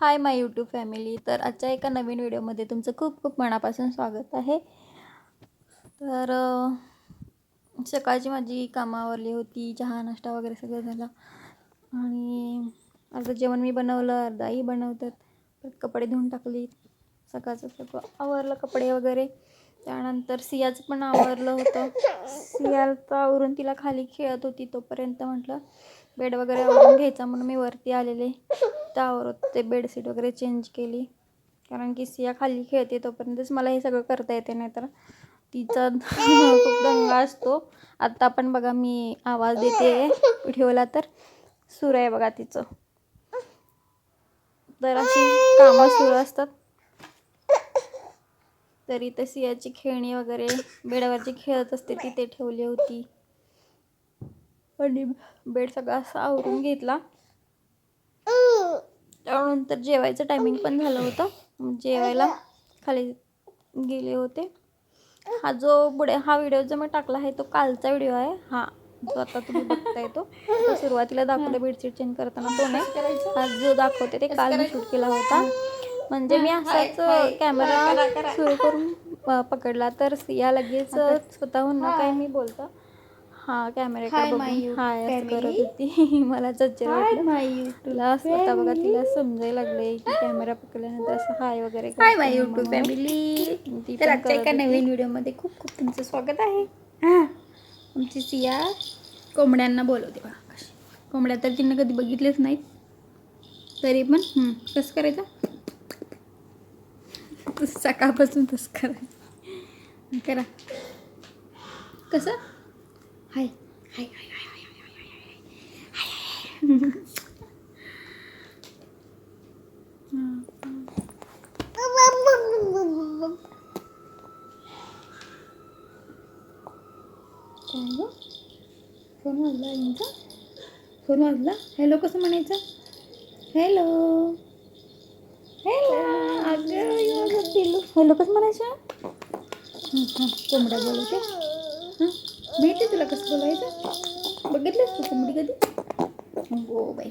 Hi my YouTube family तर आजच्या एका नवीन व्हिडिओमध्ये तुमचं खूप खूप मनापासून स्वागत आहे. तर सकाळची माझी कामावरली होती चहा नाश्ता वगैरे सगळं झाला. आणि अर्धं जेवण मी बनवलं अर्धाही बनवतात. परत कपडे धुवून टाकली सकाळचं सगळं आवरलं कपडे वगैरे. त्यानंतर सियाचं पण आवरलं होतं. सियाचं आवरून तिला खाली खेळत होती तोपर्यंत म्हटलं बेड वगैरे आवरून घ्यायचा म्हणून मी वरती आलेले. त्यावर ते बेडशीट वगैरे चेंज केली. कारण की सिया खाली खेळते तोपर्यंतच मला हे सगळं करता येते नाही तर तिचा खूप दंगा असतो. आत्ता पण बघा मी आवाज देते व्हिडिओला तर. सुरू आहे बघा तिचं. तर अशी कामं सुरू असतात. तरी तर सियाची खेळणी वगैरे बेडावरची खेळत असते तिथे ठेवली होती. आणि बेड सगळा असा आवरून घेतला. त्यानंतर जेवायचं टायमिंग पण झालं होतं. जेवायला खाली गेले होते. हा जो पुढे हा व्हिडिओ जो मी टाकला आहे तो कालचा व्हिडिओ आहे. हा जो आता तुम्ही बघताय तो. सुरुवातीला दाखवलं बेडशीट चेंज करताना तो नाही. हा जो दाखवते ते काल मी शूट केला होता. म्हणजे मी असाच कॅमेरा सुरू करून पकडला. तर सिया लगेच स्वतःहून न काही मी बोलता. हा कॅमेऱ्याकडे बघून हाय करत होती. मला वाटलं. तुला स्वतः बघा तिला समजायला लागले की कॅमेरा पकडल्यानंतर असं हाय वगैरे हाय माय. यूट्यूब फॅमिली तर आजच्या एका. नवीन व्हिडिओमध्ये खूप खूप तुमचं स्वागत आहे. हां. आमची सिया कोंबड्यांना बोलवते बघा कोंबड्या तर तिनं कधी बघितलेच नाहीत. तरी पण कसं करायचं? सकाळपासून तसं करायचं. करा. कसं? हाय. हाय हाय हाय फोन वाजला यांचा फोन वाजला? हॅलो कसं म्हणायचं? हॅलो. हॅलो. अगं पिलू हॅलो म्हणायचं? कोंबड्या बोलायच्या हां माहिती तुला कसं बोलायचं? बघितलंस तू कोंबडी कधी? हो बाई.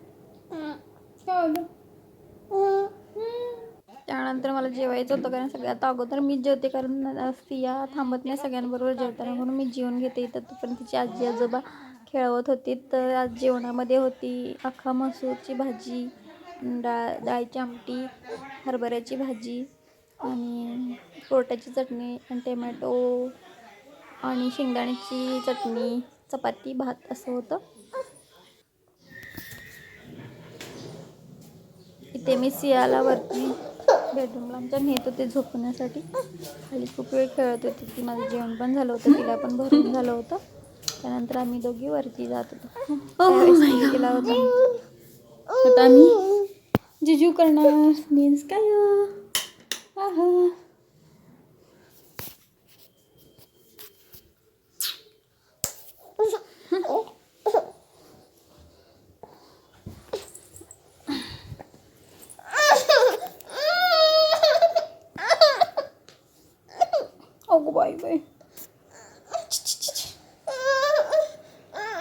मला जेवायचं होतं कारण सगळ्यात अगोदर मी जेवते कारण सिया थांबत नाही सगळ्यांबरोबर जेवताना. म्हणून मी जेवण घेते. इथं तोपर्यंत तिची आजी आजोबा खेळवत होती. तर आज जेवणामध्ये होती अख्खा मसूरची भाजी डाळ डाळीची आमटी हरभऱ्याची भाजी आणि कोरट्याची चटणी आणि टमॅटो आणि शेंगदाण्याची चटणी चपाती भात असं होतं. इथे मी सियाला वरती बेडरूमला आमच्या नेत होते झोपण्यासाठी. खाली खूप वेळ खेळत होती. ती माझं जेवण पण झालं होतं. तिला पण भरून झालं होतं. त्यानंतर आम्ही दोघी वरती जात होतो. मी केला होता. आता आम्ही जिजू करणार. मीन्स काय आहा. अगो बाई बाई.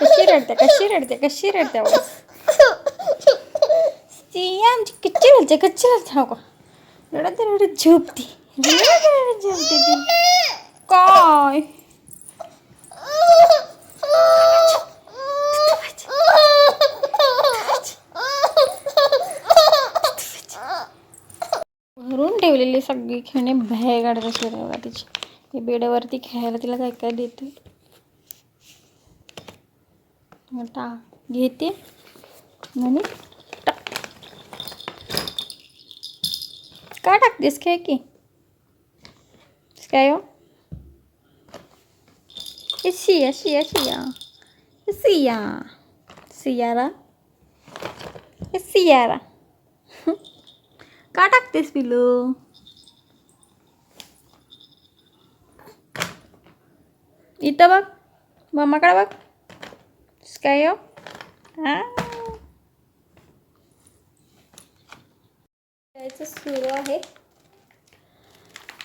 कशी रडते कशी रडते कशी रडते आवाज आमची कच्ची रडते कच्ची रडते अगो रडत रडत झोपती. रडत रडत झोपते ती. काय? आवरून ठेवलेली सगळी खेळणे बाहेर काढत असले तिची. हे बेडावरती खेळायला तिला काय काय देते? टा घेते. आणि टाक. टाकतेस काय की? काय हो? शिया शिया शिया. सिया. सियारा. सियारा. का टाकतेस पिलू इथं बघ. मम्माकडे बघ. काय हो? यायचं सुरू आहे.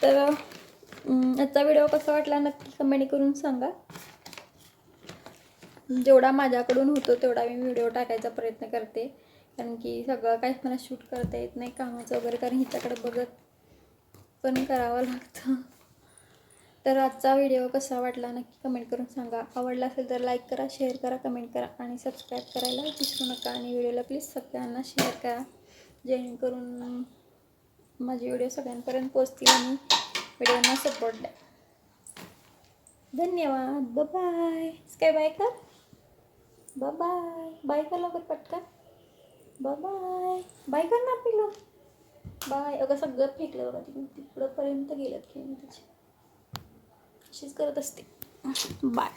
तर याचा आजचा व्हिडिओ कसा वाटला नक्की कमेंट करून सांगा. जेवढा माझ्याकडून होतो तेवढा मी व्हिडिओ टाकायचा प्रयत्न करते. कारण की सगळं काही मला शूट करता येत नाही कामाचं वगैरे कारण हिच्याकडे बघत पण करावं लागतं. तर आजचा व्हिडिओ कसा वाटला नक्की कमेंट करून सांगा. आवडला असेल तर लाईक करा शेअर करा कमेंट करा आणि सबस्क्राईब करायला विसरू नका. आणि व्हिडिओला प्लीज सगळ्यांना शेअर करा. जेणेकरून माझे व्हिडिओ सगळ्यांपर्यंत पोचतील आणि व्हिडिओना सपोर्ट द्या. धन्यवाद. बाय काय बाय कर. बाय बाय कर लवकर पटकन. बाय बाय कर ना पिलो बाय अगं सगळं फेकलं बघा तिकडं तिकडंपर्यंत गेलं की त्याची अशीच करत असते. बाय.